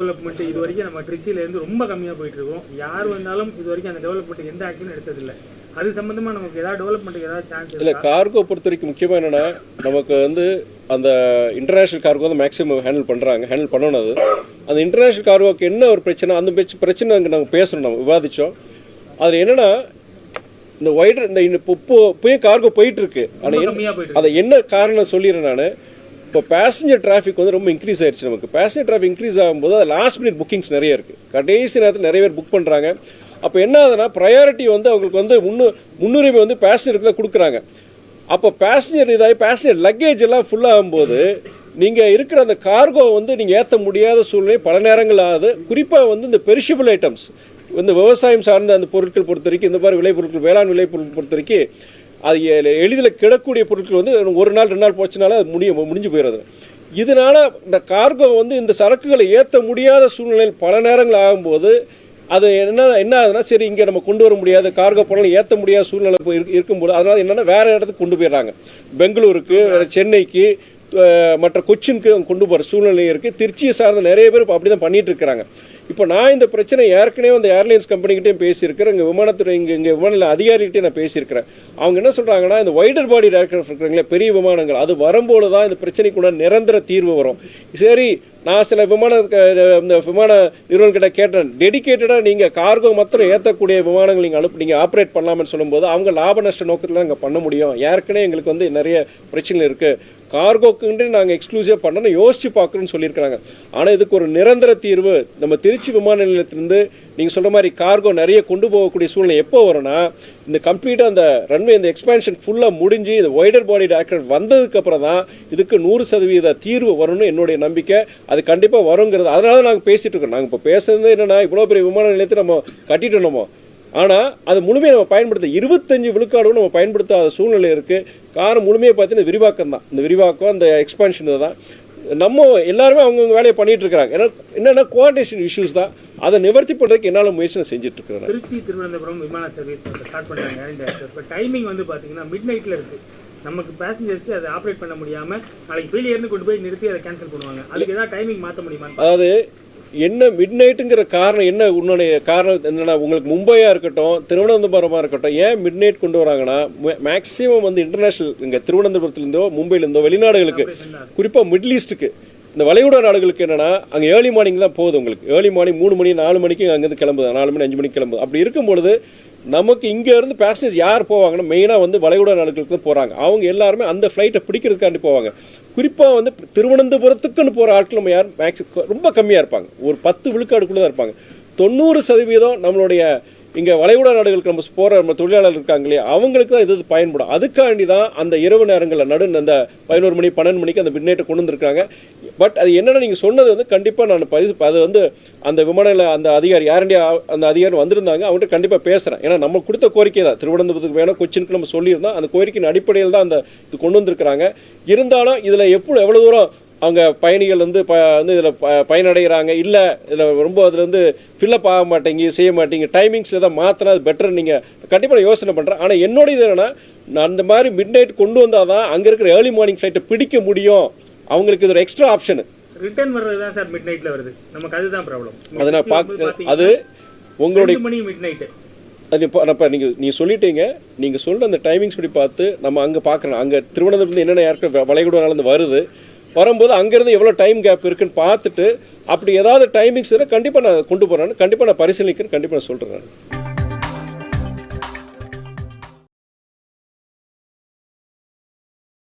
Development இது வரைக்கும் நம்ம ட்ரிச்சில இருந்து ரொம்ப கம்மியா போயிட்டு இருக்கோம் யார் வந்தாலும் இது வரைக்கும் அந்த டெவலப்மெண்ட் எந்த ஆக்ஷனும் எடுத்ததில்லை. அது சம்பந்தமா நமக்கு ஏதாவது டெவலப்மெண்ட் ஏதாவது சான்ஸ் இல்லை கார்கோ பொறுத்த வரைக்கும் முக்கியமாக என்னென்னா நமக்கு வந்து அந்த இன்டர்நேஷ்னல் கார்கோ வந்து மேக்ஸிமம் ஹேண்டில் பண்ணுறாங்க ஹேண்டில் பண்ணணும் அது. அந்த இன்டர்நேஷ்னல் கார்கோக்கு என்ன ஒரு பிரச்சனை அந்த பிரச்ச- பிரச்சனை அங்கே நாங்கள் பேசணும் நம்ம விவாதித்தோம் அதில் என்னென்னா இந்த ஒய்டர் இந்த இப்போ இப்போ கார்கோ போயிட்டு இருக்கு ஆனால் அதை என்ன காரணம் சொல்லிடுறேன் நான்? இப்போ பேசஞ்சர் டிராஃபிக் வந்து ரொம்ப இன்க்ரீஸ் ஆயிடுச்சு நமக்கு. பேசஞ்சர் டிராஃபிக் இன்க்ரீஸ் ஆகும்போது அது லாஸ்ட் மினிட் புக்கிங்ஸ் நிறைய இருக்குது கடைசி நேரத்தில் நிறைய பேர் புக் பண்ணுறாங்க அப்போ என்ன ஆகுதுன்னா ப்ரையாரிட்டி வந்து அவங்களுக்கு வந்து முன்னு முன்னுரிமை வந்து பேசஞ்சருக்கு தான் கொடுக்குறாங்க. அப்போ பேசஞ்சர் இதாகி பேசஞ்சர் லக்கேஜ் எல்லாம் ஃபுல்லாகும்போது நீங்கள் இருக்கிற அந்த கார்கோ வந்து நீங்கள் ஏற்ற முடியாத சூழ்நிலை பல நேரங்கள் ஆகுது. குறிப்பாக வந்து இந்த பெரிஷபிள் ஐட்டம்ஸ் இந்த விவசாயம் சார்ந்த அந்த பொருட்கள் பொறுத்த வரைக்கும் இந்த மாதிரி விளைபொருட்கள் வேளாண் விளைபொருட்கள் பொறுத்த வரைக்கும் அது எளிதில் கிடக்கூடிய பொருட்கள் வந்து ஒரு நாள் ரெண்டு நாள் போச்சுனால அது முடிய முடிஞ்சு போயிடுது இதனால இந்த கார்கோ வந்து இந்த சரக்குகளை ஏற்ற முடியாத சூழ்நிலையில் பல நேரங்கள் ஆகும்போது அது என்ன என்ன ஆகுதுன்னா சரி இங்கே நம்ம கொண்டு வர முடியாது கார்கோ பொருள் ஏற்ற முடியாத சூழ்நிலை போய் இருக்கும்போது அதனால் என்னென்னா வேறு இடத்துக்கு கொண்டு போயிடுறாங்க பெங்களூருக்கு சென்னைக்கு மற்ற கொச்சினுக்கு கொண்டு போகிற சூழ்நிலை இருக்குது திருச்சியை சார்ந்த நிறைய பேர் இப்போ அப்படி தான் பண்ணிகிட்டு இருக்கிறாங்க. இப்போ நான் இந்த பிரச்சனை ஏற்கனவே அந்த ஏர்லைன்ஸ் கம்பெனிக்கிட்டையும் பேசியிருக்கிறேன். இங்கே விமானத்துறை இங்கே இங்கே விமான அதிகாரிகிட்டையும் நான் பேசியிருக்கிறேன். அவங்க என்ன சொல்கிறாங்கன்னா இந்த வைடர் பாடி ஏர்க்ராஃப்ட் இருக்கிறாங்களே பெரிய விமானங்கள் அது வரும்போது தான் இந்த பிரச்சனைக்குள்ள நிரந்தர தீர்வு வரும். சரி நான் சில விமான இந்த விமான நிறுவனங்கிட்ட கேட்டேன். டெடிகேட்டடாக நீங்கள் கார்கோ மாத்திரம் ஏற்றக்கூடிய விமானங்கள் நீங்கள் அனுப்பி நீங்கள் ஆப்ரேட் பண்ணலாம்னு சொல்லும்போது அவங்க லாப நஷ்ட நோக்கத்தில் இங்கே பண்ண முடியும். ஏற்கனவே எங்களுக்கு வந்து நிறைய பிரச்சனை இருக்குது கார்கோக்குன்ட்டு நாங்கள் எக்ஸ்க்ளூசிவாக பண்ணணும் யோசிச்சு பார்க்குறோன்னு சொல்லியிருக்கிறாங்க. ஆனால் இதுக்கு ஒரு நிரந்தர தீர்வு நம்ம திருச்சி விமான நிலையத்திலேருந்து நீங்கள் சொல்கிற மாதிரி கார்கோ நிறைய கொண்டு போகக்கூடிய சூழ்நிலை எப்போ வரும்னா இந்த கம்ப்ளீட்டாக அந்த ரன்வே இந்த எக்ஸ்பேன்ஷன் ஃபுல்லாக முடிஞ்சு இந்த ஒய்டர் பாடி டாக்டர் வந்ததுக்கப்புறம் தான் இதுக்கு நூறு சதவீத தீர்வு வரும்னு என்னுடைய நம்பிக்கை. அது கண்டிப்பாக வருங்கிறது. அதனால தான் நாங்கள் பேசிகிட்டு இருக்கோம். நாங்கள் இப்போ பேசுறது என்னென்னா இவ்வளோ பெரிய விமான நிலையத்தை நம்ம கட்டிட்டு நம்ம ஆனால் அது முழுமையை நம்ம பயன்படுத்த இருபத்தஞ்சு விழுக்காடும் நம்ம பயன்படுத்தாத சூழ்நிலை இருக்குது காரணம் முழுமையை பார்த்தீங்கன்னா விரிவாக்கம் தான் இந்த விரிவாக்கம் அந்த எக்ஸ்பேன்ஷன் தான் நம்ம எல்லாருமே அவங்கவுங்க வேலையை பண்ணிகிட்டு இருக்காங்க ஏன்னா என்னென்னா கோஆர்டினேஷன் இஷ்யூஸ் தான். அதை நிவர்த்தி பண்ணுறதுக்கு என்னால் முயற்சி நான் செஞ்சுட்டு இருக்கிறேன் திருச்சி திருவனந்தபுரம் விமான சர்வீஸ் ஸ்டார்ட் பண்ணாங்க இந்த இப்போ டைமிங் வந்து பாத்தீங்கன்னா மிட் நைட்ல இருக்கு. நமக்கு பேசஞ்சர்ஸ்க்கு அதை ஆப்ரேட் பண்ண முடியாம நாளைக்கு ஃபெயிலியர்னு கொண்டு போய் நிறுத்தி அதை கேன்சல் பண்ணுவாங்க. அதுக்கு ஏதாவது டைமிங் மாத்த முடியுமா? அதாவது என்ன மிட் நைட்டுங்கிற காரணம் என்ன? உன்னுடைய காரணம் என்னன்னா உங்களுக்கு மும்பையா இருக்கட்டும் திருவனந்தபுரமா இருக்கட்டும் ஏன் மிட் நைட் கொண்டு வராங்கன்னா மேக்ஸிமம் வந்து இன்டர்நேஷனல் இங்க திருவனந்தபுரத்துலேருந்தோ மும்பையிலேருந்தோ வெளிநாடுகளுக்கு. குறிப்பா மிடில் ஈஸ்ட்டுக்கு இந்த வளைகுடா நாடுகளுக்கு என்னன்னா அங்கே ஏர்லி மார்னிங் தான் போகுது உங்களுக்கு. ஏர்லி மார்னிங் மூணு மணி நாலு மணிக்கு அங்கேருந்து கிளம்புது. நாலு மணி அஞ்சு மணிக்கு கிளம்புது. அப்படி இருக்கும் பொழுது நமக்கு இங்கேருந்து பேசஞ்சர்ஸ் யார் போவாங்கன்னா மெயினாக வந்து வளைகுடா நாடுகளுக்கு தான் போகிறாங்க அவங்க எல்லாருமே அந்த ஃப்ளைட்டை பிடிக்கிறதுக்காண்டி போவாங்க. குறிப்பாக வந்து திருவனந்தபுரத்துக்குன்னு போகிற ஆட்கள் நம்ம யார்? மேக்ஸ் ரொம்ப கம்மியாக இருப்பாங்க. ஒரு பத்து விழுக்காடுக்குள்ளே தான் இருப்பாங்க. தொண்ணூறு சதவீதம் நம்மளுடைய இங்கே வளைகுடா நாடுகளுக்கு நம்ம போகிற நம்ம தொழிலாளர் இருக்காங்க இல்லையா அவங்களுக்கு தான் இது பயன்படும். அதுக்காண்டி தான் அந்த இரவு நேரங்களில் நடு அந்த பதினோரு மணி பன்னெண்டு மணிக்கு அந்த மிட்நைட்டை கொண்டு வந்திருக்காங்க. பட் அது என்னென்னு நீங்கள் சொன்னது வந்து கண்டிப்பாக நான் பரிசு அது வந்து அந்த விமான அந்த அதிகாரி யாரண்டியா அந்த அதிகாரி வந்திருந்தாங்க அவங்ககிட்ட கண்டிப்பாக பேசுகிறேன் ஏன்னா நம்ம கொடுத்த கோரிக்கை தான். திருவனந்தபுரத்துக்கு வேணும் கொச்சினுக்கு நம்ம சொல்லியிருந்தோம். அந்த கோரிக்கையின் அடிப்படையில் தான் அந்த இது கொண்டு வந்திருக்கிறாங்க. இருந்தாலும் இதில் எப்படி எவ்வளோ தூரம் அவங்க பயணிகள் வந்து ப வந்து இதில் ப பயனடைகிறாங்க. இல்லை இதில் ரொம்ப அதில் வந்து ஃபில்லப் ஆக மாட்டேங்க செய்ய மாட்டேங்க டைமிங்ஸ் எதாவது மாற்றினா அது பெட்டர் நீங்கள் கண்டிப்பாக யோசனை பண்ணுறேன் ஆனால் என்னோட இது என்னன்னா நான் அந்த மாதிரி மிட் நைட் கொண்டு வந்தால் தான் அங்கே இருக்கிற ஏர்லி மார்னிங் ஃப்ளைட்டை பிடிக்க முடியும். அவங்களுக்கு இது ஒரு எக்ஸ்ட்ரா ஆப்ஷனு ரிட்டர்ன் வர்றது தான் சார் மிட் நைட்ல வருது. நமக்கு அதுதான் ப்ராப்ளம் அதை நான் பார்க்க அது உங்களுடைய மணி மிட் நைட்டு அது இப்போ இப்போ நீங்கள் நீங்கள் சொல்லிட்டீங்க. நீங்கள் சொல்ற அந்த டைமிங்ஸ் படி பார்த்து நம்ம அங்கே பார்க்குறோம் அங்கே திருவனந்தபுரத்தில் என்னென்ன யாருக்கு வளைகுடாலேருந்து வருது. வரும்போது அங்கேருந்து எவ்வளோ டைம் கேப் இருக்குன்னு பார்த்துட்டு அப்படி ஏதாவது டைமிங்ஸ் கண்டிப்பாக நான் கொண்டு போகிறேன்னு கண்டிப்பாக நான் பரிசீலிக்கிறேன் கண்டிப்பாக நான் சொல்கிறேன்